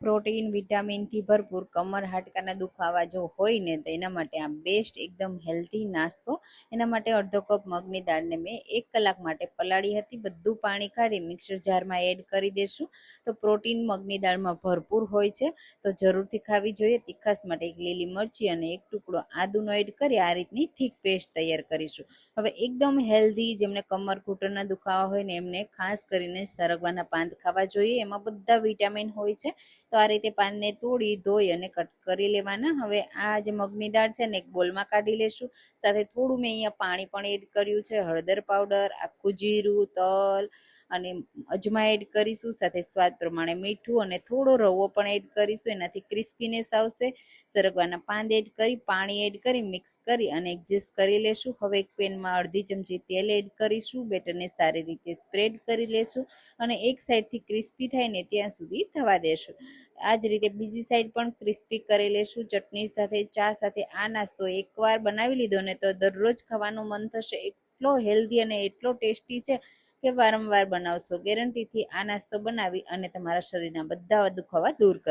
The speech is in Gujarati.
પ્રોટીન વિટામિનથી ભરપૂર કમર, હાડકાના દુખાવા જો હોય ને તો એના માટે આ બેસ્ટ એકદમ હેલ્ધી નાસ્તો. એના માટે અડધો કપ મગની દાળને મેં એક કલાક માટે પલાળી હતી. બધું પાણી કાઢી મિક્સર જારમાં એડ કરી દેશું. તો પ્રોટીન મગની દાળમાં ભરપૂર હોય છે. તો જરૂરથી ખાવી જોઈએ. તીખાસ માટે એક લીલી મરચી અને એક ટુકડો આદુનો એડ કરી આ રીતની થીક પેસ્ટ તૈયાર કરીશું. હવે એકદમ હેલ્ધી જેમને કમર ઘૂંટણના દુખાવા હોય ને એમને ખાસ કરીને સરગવાના પાંદ ખાવા જોઈએ. એમાં બધા વિટામિન હોય છે. તો આ રીતે પાનને તોડી, ધોઈ અને કટ કરી લેવાના. હવે આ જે મગની દાળ છે ને, એક બોલમાં કાઢી લેશું. સાથે થોડું મેં અહીંયા પાણી પણ એડ કર્યું છે. હળદર પાવડર, આખું જીરું, તલ અને અજમા એડ કરીશું. સાથે સ્વાદ પ્રમાણે મીઠું અને થોડો રવો પણ એડ કરીશું. એનાથી ક્રિસ્પીનેસ આવશે. સરગવાના પાન એડ કરી, પાણી એડ કરી, મિક્સ કરી અને એડજસ્ટ કરી લેશું. હવે એક પેનમાં અડધી ચમચી તેલ એડ કરીશું. બેટરને સારી રીતે સ્પ્રેડ કરી લેશું અને એક સાઈડથી ક્રિસ્પી થાય ને, ત્યાં સુધી થવા દેશું. આ જ રીતે બીજી સાઈડ પણ ક્રિસ્પી કરી લેશું. ચટણી સાથે, ચા સાથે. આ નાસ્તો એકવાર બનાવી લીધો ને તો દરરોજ ખાવાનું મન થશે એટલો હેલ્ધી અને એટલો ટેસ્ટી છે કે વારંવાર બનાવશો. ગેરંટીથી આ નાસ્તો બનાવી અને તમારા શરીરના બધા દુખાવા દૂર કર